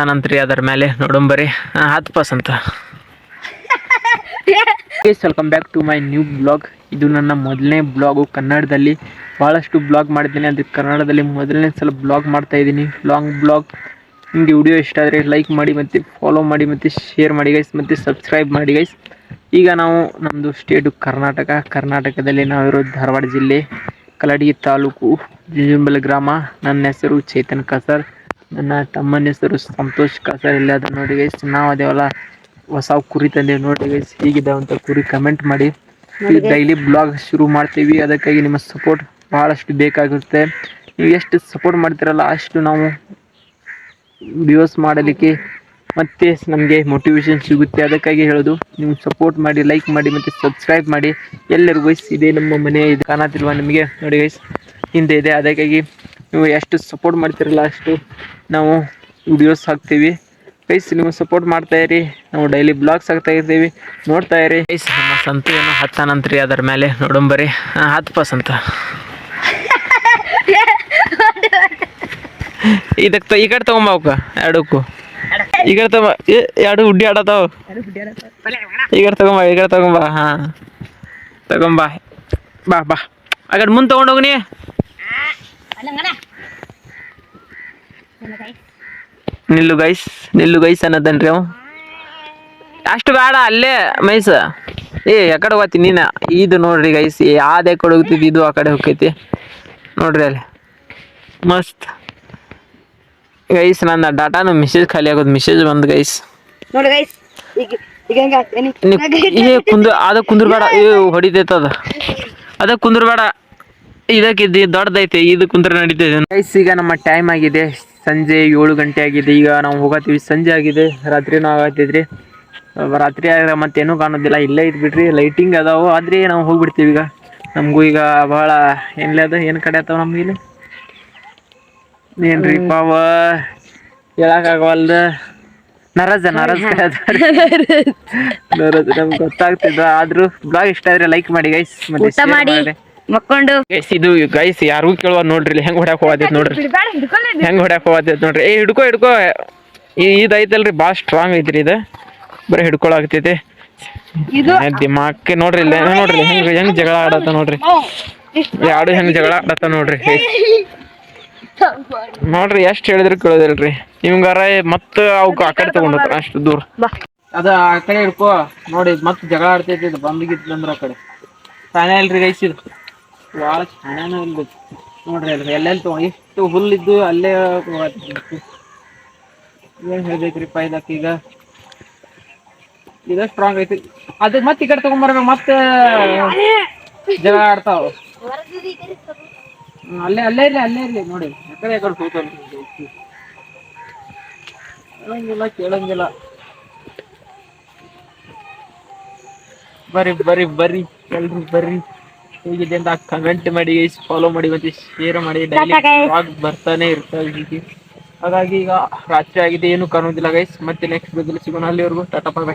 ಹತ್ತಾನಂತ್ರಿ ಅದರ ಮೇಲೆ ನೋಡಂಬರಿ ಹತ್ತು percent welcome back to my new blog ಇದು ನನ್ನ ಮೊದಲನೇ ಬ್ಲಾಗು ಕನ್ನಡದಲ್ಲಿ. ಭಾಳಷ್ಟು ಬ್ಲಾಗ್ ಮಾಡಿದ್ದೀನಿ. ಅದು ಕನ್ನಡದಲ್ಲಿ ಮೊದಲನೇ ಸಲ ಬ್ಲಾಗ್ ಮಾಡ್ತಾ ಇದ್ದೀನಿ. ಲಾಂಗ್ ಬ್ಲಾಗ್ ನಿಮಗೆ ವಿಡಿಯೋ ಇಷ್ಟ ಆದರೆ ಲೈಕ್ ಮಾಡಿ ಮತ್ತು ಫಾಲೋ ಮಾಡಿ ಮತ್ತು ಶೇರ್ ಮಾಡಿ ಗೈಸ್ ಮತ್ತು ಸಬ್ಸ್ಕ್ರೈಬ್ ಮಾಡಿ ಗೈಸ್ ಈಗ ನಾವು ನಮ್ಮದು ಸ್ಟೇಟು ಕರ್ನಾಟಕ. ಕರ್ನಾಟಕದಲ್ಲಿ ನಾವಿರೋ ಧಾರವಾಡ ಜಿಲ್ಲೆ. ಕಲಡಿ ತಾಲೂಕು ಜುಂಬಲ ಗ್ರಾಮ. ನನ್ನ ಹೆಸರು ಚೇತನ್ ಕಸರ್. ನನ್ನ ತಮ್ಮನ ಹೆಸರು ಸಂತೋಷ್ ಕಸರ್. ಇಲ್ಲ ಅದ ನೋಡಿ ಗೈಸ್ ನಾವು ಅದೇವಲ್ಲ ಹೊಸ ಕುರಿ ತಂದೆ ನೋಡಿ ಗೈಸ್ ಹೀಗಿದ್ದಾವಂತ ಕುರಿ ಕಮೆಂಟ್ ಮಾಡಿ. ಡೈಲಿ ಬ್ಲಾಗ್ ಶುರು ಮಾಡ್ತೀವಿ. ಅದಕ್ಕಾಗಿ ನಿಮ್ಮ ಸಪೋರ್ಟ್ ಬಹಳಷ್ಟು ಬೇಕಾಗುತ್ತೆ. ನೀವು ಎಷ್ಟು ಸಪೋರ್ಟ್ ಮಾಡ್ತೀರಲ್ಲ ಅಷ್ಟು ನಾವು ವಿಡಿಯೋಸ್ ಮಾಡಲಿಕ್ಕೆ ಮತ್ತೆ ನಮಗೆ ಮೋಟಿವೇಶನ್ ಸಿಗುತ್ತೆ. ಅದಕ್ಕಾಗಿ ಹೇಳೋದು ನೀವು ಸಪೋರ್ಟ್ ಮಾಡಿ ಲೈಕ್ ಮಾಡಿ ಮತ್ತು ಸಬ್ಸ್ಕ್ರೈಬ್ ಮಾಡಿ. ಎಲ್ಲರಿಗೂ ವಯಸ್ಸು ಇದೆ ನಮ್ಮ ಮನೆ ಇದು ಕಾಣತಿಲ್ವಾ ನಿಮಗೆ? ನೋಡಿ ಗೈಸ್ ಹಿಂದೆ ಇದೆ. ಅದಕ್ಕಾಗಿ ನೀವು ಎಷ್ಟು ಸಪೋರ್ಟ್ ಮಾಡ್ತೀರಲ್ಲ ಅಷ್ಟು ನಾವು ವಿಡಿಯೋಸ್ ಹಾಕ್ತೀವಿ. ಗೈಸ್ ನೀವು ಸಪೋರ್ಟ್ ಮಾಡ್ತಾ ಇರಿ. ನಾವು ಡೈಲಿ ಬ್ಲಾಗ್ಸ್ ಹಾಕ್ತಾ ಇರ್ತೀವಿ ನೋಡ್ತಾ ಇರಿ. ಗೈಸ್ ನಮ್ಮ ಸಂತು ಏನೋ ಹತ್ತಾನಂತ್ರಿ ಅದರ ಮೇಲೆ ನೋಡಂಬರಿ ಹತ್ತು ಪರ್ಸೆಂಟ್ ಇದಕ್ಕೆ ಈ ಕಡೆ ತಗೊಂಬ ಅವಕ್ಕ, ಎರಡಕ್ಕೂ. ಈ ಕಡೆ ತಗೊಂಬ. ಎರಡು ಹುಡ್ಡಿ ಆಡತಾವ. ಈ ಕಡೆ ತಗೊಂಬ, ಈ ಕಡೆ ತಗೊಂಬ. ಹಾ. ತಗೊಂಬ. ಬಾ ಬಾ. ಆ ಕಡೆ ಮುಂದೆ ತಗೊಂಡೋಗಿ ನೀ ನಿಲ್ಲು ಗೈಸ್ ನಿಲ್ಲು ಗೈಸ್ ಅನ್ನೋದನ್ರಿ ಅವ? ಅಷ್ಟು ಬೇಡ ಅಲ್ಲೇ ಮೈಸ. ಏ ಯಾಕಡೆ ಹೋಗತಿ ನೀನ. ಇದು ನೋಡ್ರಿ ಗೈಸ್ ಯಾವ್ದೇ ಕಡೆ ಹೋಗ್ತಿದ್ ಇದು ಆ ಕಡೆ ಹೋಗ್ತೈತಿ. ನೋಡ್ರಿ ಅಲ್ಲಿ. ಮಸ್ತ್. ಗೈಸ್ ನನ್ನ ಡಾಟಾನು ಮೆಸೇಜ್ ಖಾಲಿ ಆಗೋದು ಮೆಸೇಜ್ ಬಂದು ಗೈಸ್ ನೋಡಿ ಗೈಸ್ ಈಗ ಈಗ ಹೆಂಗ ಏ ಕುಂದ್ರ ಅದ ಕುಂದ್ರಬೇಡ. ಏ ಹೊಡಿತೈತದ ಅದ. ಅದ ಕುಂದ್ರಬೇಡ. ಇದಕ್ಕೆ ಇದು ದೊಡ್ಡದೈತೆ ಇದು ಕುಂದ್ರ ನಡೀತಿದೆ ಗೈಸ್ ಈಗ ನಮ್ಮ ಟೈಮ್ ಆಗಿದೆ. ಸಂಜೆ ಏಳು ಗಂಟೆ ಆಗಿದೆ. ಈಗ ನಾವು ಹೋಗತ್ತೀವಿ. ಸಂಜೆ ಆಗಿದೆ. ರಾತ್ರಿನೂ ಆಗತ್ತಿದ್ರಿ ರಾತ್ರಿ ಆಗ ಮತ್ತೇನೂ ಕಾಣೋದಿಲ್ಲ. ಇಲ್ಲೇ ಇದ್ ಬಿಡ್ರಿ ಲೈಟಿಂಗ್ ಅದಾವು. ಆದ್ರೆ ನಾವು ಹೋಗ್ಬಿಡ್ತೀವಿ ಈಗ. ನಮಗೂ ಈಗ ಬಹಳ ಏನಿಲ್ಲ ಅದ? ಏನು ಕಡೆ ಆತಾವ ನಮ್ಗೆ ಇಲ್ಲಿ? ಏನ್ರಿ ಪಾವ? ಹೇಳಕ್ಕಾಗವಲ್ದ ನರಜ ನರಜ ನರಜ ನಮ್ಗೆ ಗೊತ್ತಾಗ್ತಿದ್ದ ಆದ್ರೂ ಬ್ಲಾಗ್ ಇಷ್ಟ ಆದ್ರೆ ಲೈಕ್ ಮಾಡಿ ಗೈಸ್ ಮಾಡಿ. ಮಕ್ಕೊಂಡು. ಗೈಸ್ ಇದು ಗೈಸ್ ಯಾರಿಗೂ ಕೇಳುವ ನೋಡ್ರಿ ಇಲ್ಲಿ ಹೆಂಗ್ ಹೊಡ್ಯಾಕ್ ಹೋಗತೈತಿ ನೋಡ್ರಿ. ಹೆಂಗ್ ಹೊಡ್ಯಾಕ್ ಹೋಗತೈತಿ ನೋಡ್ರಿ. ಏ ಹಿಡ್ಕೋ ಹಿಡ್ಕೋ. ಇದೈತಲ್ರಿ ಐತಲ್ರಿ ಭಾಳ ಸ್ಟ್ರಾಂಗ್ ಐತ್ರಿ ಇದ. ಬರೀ ಹಿಡ್ಕೊಳಾಗ್ತೈತಿ ದಿಮಾಕ್ ದಿಮಾಕ್ಕೆ ನೋಡ್ರಿ ಇಲ್ಲ ನೋಡ್ರಿ ಹೆಂಗ್ ಹೆಂಗ್ ಜಗಳ ಆಡತ್ತ ನೋಡ್ರಿ. ಯಾರು ಹೆಂಗ್ ಜಗಳ ಆಡತ್ತ ನೋಡ್ರಿ. ನೋಡ್ರಿ ಎಷ್ಟ್ ಹೇಳಿದ್ರು ಕೇಳೋದಿಲ್ರಿ. ನಿಮ್ಗಾರ ಮತ್ತ ಅವಕ್ ಆ ಕಡೆ ತಗೊಂಡ್ ಅಷ್ಟು ದೂರ. ಬಾ. ಅದ ಆ ಕಡೆ ಹಿಡ್ಕೋ. ನೋಡಿ ಮತ್ ಜಗಳ ಆಡ್ತೈತಿ ಇದು ಬಂದ್ಗಿತ್ತು ಅಂದ್ರ ಆ ಕಡೆ. ತಾನೇ ಇಲ್ರಿ ಗೈಸ್ ಇದು. ಭಾಳ ಚೆನ್ನಾಗಿ ಇಲ್ರಿ ನೋಡ್ರಿ ಅಲ್ರಿ, ಎಲ್ಲೆಲ್ಲಿ ತಗೋ ಎಷ್ಟು ಹುಲ್ಲಿದ್ದು ಅಲ್ಲೇ, ಏನು ಹೇಳ್ಬೇಕ್ರಿಪ್ಪ ಇದಕ್ಕೆ ಈಗ? ಇದ ಸ್ಟ್ರಾಂಗ್ ಐತಿ. ಅದು ಮತ್ತೆ ಈ ಕಡೆ ತಗೊಂಬರ್ಬೇಕು ಮತ್ತೆ ಜಗಳ ಆಡ್ತಾವ. ಅಲ್ಲೇ ಅಲ್ಲೇ ಇರ್ಲಿ ಅಲ್ಲೇ ಇರ್ಲಿ, ನೋಡಿ. ಯಾಕಂದ್ರೆ ಯಾಕಡೆ ಕೂತವ್ರಿ. ಕೇಳಂಗಿಲ್ಲ ಕೇಳಂಗಿಲ್ಲ. ಬರ್ರಿ ಬರ್ರಿ ಬರ್ರಿ ಎಲ್ರಿ ಬರ್ರಿ ಹೇಗಿದೆ ಅಂತ ಕಮೆಂಟ್ ಮಾಡಿ ಫಾಲೋ ಮಾಡಿ ಮತ್ತೆ ಶೇರ್ ಮಾಡಿ. ಡೈಲಿ ಬರ್ತಾನೆ ಇರ್ತಾವೆ ಹೀಗೆ. ಹಾಗಾಗಿ ಈಗ ರಾತ್ರಿ ಆಗಿದೆ ಏನು ಕಾಣೋದಿಲ್ಲ ಗೈಸ್ ಮತ್ತೆ ನೆಕ್ಸ್ಟ್ ವಿಡಿಯೋದಲ್ಲಿ ಸಿಗೋಣ. ಅಲ್ಲಿವರೆಗೂ ಟಾಟಾ ಬಾಯ್